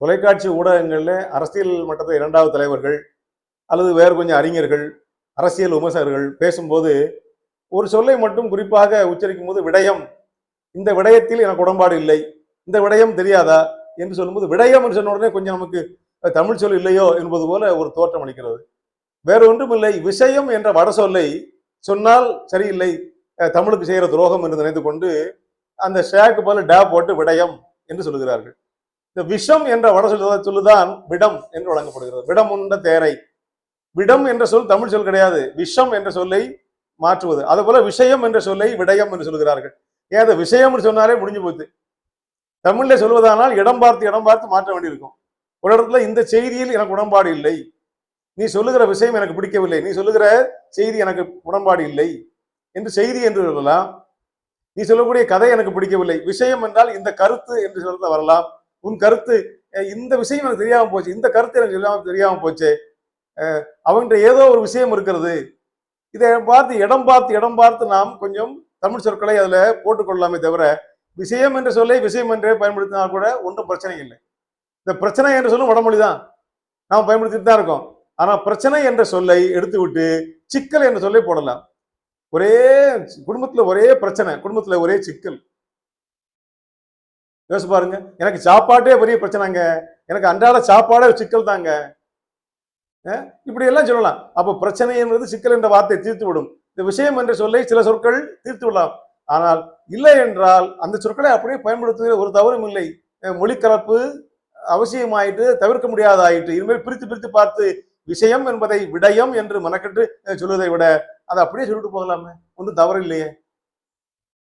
தொலைக்காட்சி ஊடகங்களில் அரசியல் மட்டத்தில் இரண்டாவது தலைவர்கள் அல்லது வேறு கொஞ்சம் அறிஞர்கள் அரசியல் விமர்சகர்கள் பேசும்போது ஒரு சொல்லை மட்டும் குறிப்பாக உச்சரிக்கும் போது விடயம் இந்த விடயத்தில் எனக்கு உடன்பாடு இல்லை இந்த விடயம் தெரியாதா என்று சொல்லும்போது விடயம் என்று சொன்ன உடனே கொஞ்சம் நமக்கு தமிழ் சொல் இல்லையோ என்பது போல ஒரு தோற்றம் அளிக்கிறது. வேற ஒன்றும் இல்லை விஷயம் என்ற வட சொல்லை சொன்னால் சரியில்லை தமிழுக்கு செய்கிற துரோகம் என்று நினைத்து கொண்டு அந்த ஷேக்கு போல டே போட்டு விடயம் என்று சொல்லுகிறார்கள். இந்த விஷம் என்ற வட சொல்ல சொல்லுதான் விடம் என்று வழங்கப்படுகிறது. விடம் உண்ட தேரை. விடம் என்ற சொல் தமிழ் சொல் கிடையாது. விஷம் என்ற சொல்லை மாற்றுவது. அது போல விஷயம் என்ற சொல்லை விடயம் என்று சொல்கிறார்கள் ஏன் அது விஷயம் சொன்னாலே முடிஞ்சு போச்சு. தமிழ்ல சொல்வதானால் இடம் பார்த்து இடம் பார்த்து மாற்ற வேண்டியிருக்கும். ஒரு இடத்துல இந்த செய்தியில் எனக்கு உடன்பாடு இல்லை. நீ சொல்லுகிற விஷயம் எனக்கு பிடிக்கவில்லை. நீ சொல்லுகிற செய்தி எனக்கு உடன்பாடு இல்லை என்று செய்தி என்று சொல்லலாம். நீ சொல்லக்கூடிய கதை எனக்கு பிடிக்கவில்லை. விஷயம் என்றால் இந்த கருத்து என்று சொல்ல வரலாம். உன் கருத்து இந்த விஷயம் எனக்கு தெரியாம போச்சு இந்த கருத்து எனக்கு தெரியாம தெரியாம போச்சு அஹ், அவன்கிட்ட ஏதோ ஒரு விஷயம் இருக்கிறது. இதை பார்த்து இடம் பார்த்து இடம் பார்த்து நாம் கொஞ்சம் தமிழ் சொற்களை அதுல போட்டுக்கொள்ளலாமே தவிர விஷயம் என்ற சொல்லை விஷயம் என்றே பயன்படுத்தினால் கூட ஒன்றும் பிரச்சனை இல்லை. இந்த பிரச்சனை என்று சொல்லும் வடமொழி தான் நாம் பயன்படுத்திட்டு தான் இருக்கோம். ஆனால் பிரச்சனை என்ற சொல்லை எடுத்து விட்டு சிக்கல் என்ற சொல்லை போடலாம். ஒரே குடும்பத்துல ஒரே பிரச்சனை குடும்பத்துல ஒரே சிக்கல். யோசிச்சு பாருங்க. எனக்கு சாப்பாட்டே பெரிய பிரச்சனைங்க. எனக்கு அன்றாட சாப்பாடே ஒரு சிக்கல் தாங்க. இப்படி எல்லாம் சொல்லலாம். அப்ப பிரச்சனை என்பது சிக்கல் என்ற வார்த்தை தீர்த்து விடும். இந்த விஷயம் என்ற சொல்லை சில சொற்கள் தீர்த்து விடலாம். ஆனால் இல்லை என்றால் அந்த சொற்களை அப்படியே பயன்படுத்துவதில் ஒரு தவறும் இல்லை. மொழிக்கலப்பு மொழி கலப்பு அவசியமாயிட்டு தவிர்க்க முடியாதாயிட்டு இனிமேல் பிரித்து பிரித்து பார்த்து விஷயம் என்பதை விடயம் என்று மனக்கட்டு சொல்வதை விட அதை அப்படியே சொல்லிட்டு போகலாமே. ஒன்றும் தவறு இல்லையே.